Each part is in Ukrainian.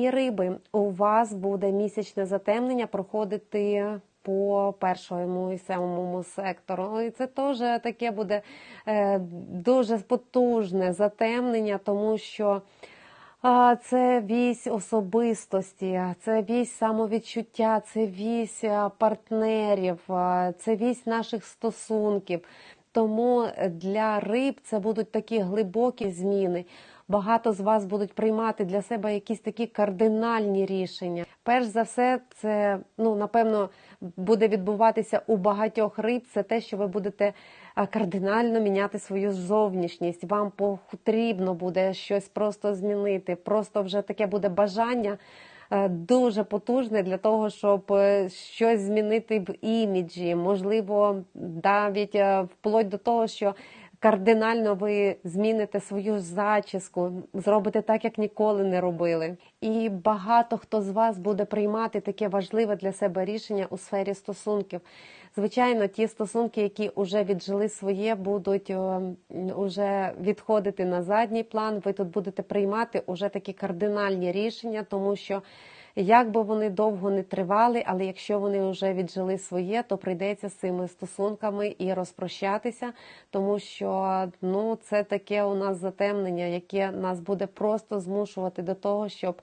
І риби, у вас буде місячне затемнення проходити по першому і сьомому сектору. І це теж таке буде е, дуже потужне затемнення, тому що це вісь особистості, це вісь самовідчуття, це вісь партнерів, це вісь наших стосунків. Тому для риб це будуть такі глибокі зміни. Багато з вас будуть приймати для себе якісь такі кардинальні рішення. Перш за все, це ну напевно буде відбуватися у багатьох риб. Це те, що ви будете кардинально міняти свою зовнішність. Вам потрібно буде щось просто змінити. Просто вже таке буде бажання е, дуже потужне для того, щоб е, щось змінити в іміджі. Можливо, навіть е, вплоть до того, що кардинально ви зміните свою зачіску, зробите так, як ніколи не робили. І багато хто з вас буде приймати таке важливе для себе рішення у сфері стосунків. Звичайно, ті стосунки, які вже віджили своє, будуть е, уже відходити на задній план. Ви тут будете приймати уже такі кардинальні рішення, тому що. Як би вони довго не тривали, але якщо вони вже віджили своє, то прийдеться з цими стосунками і розпрощатися, тому що ну це таке у нас затемнення, яке нас буде просто змушувати до того, щоб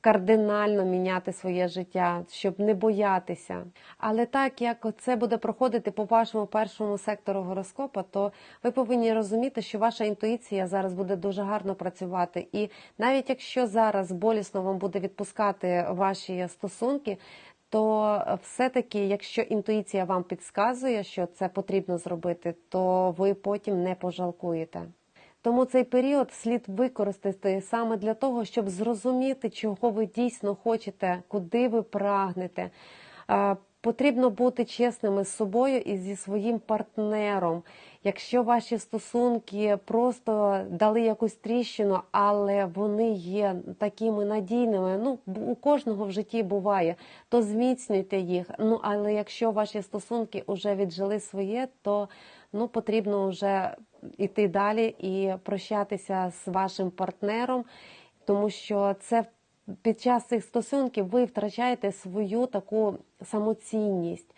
кардинально міняти своє життя, щоб не боятися. Але так як це буде проходити по вашому першому сектору гороскопа, то ви повинні розуміти, що ваша інтуїція зараз буде дуже гарно працювати. І навіть якщо зараз болісно вам буде відпускати ваші стосунки. То все-таки, якщо інтуїція вам підказує, що це потрібно зробити, то ви потім не пожалкуєте. Тому цей період слід використати саме для того, щоб зрозуміти, чого ви дійсно хочете, куди ви прагнете. Потрібно бути чесними з собою і зі своїм партнером. Якщо ваші стосунки просто дали якусь тріщину, але вони є такими надійними, ну у кожного в житті буває, то зміцнюйте їх. Ну але якщо ваші стосунки вже віджили своє, то ну потрібно вже йти далі і прощатися з вашим партнером, тому що це під час цих стосунків ви втрачаєте свою таку самоцінність.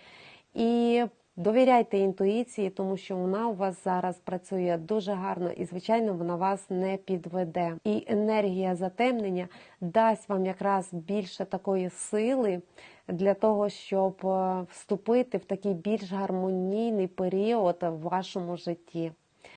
І довіряйте інтуїції, тому що вона у вас зараз працює дуже гарно і, звичайно, вона вас не підведе. І енергія затемнення дасть вам якраз більше такої сили для того, щоб е, вступити в такий більш гармонійний період в вашому житті.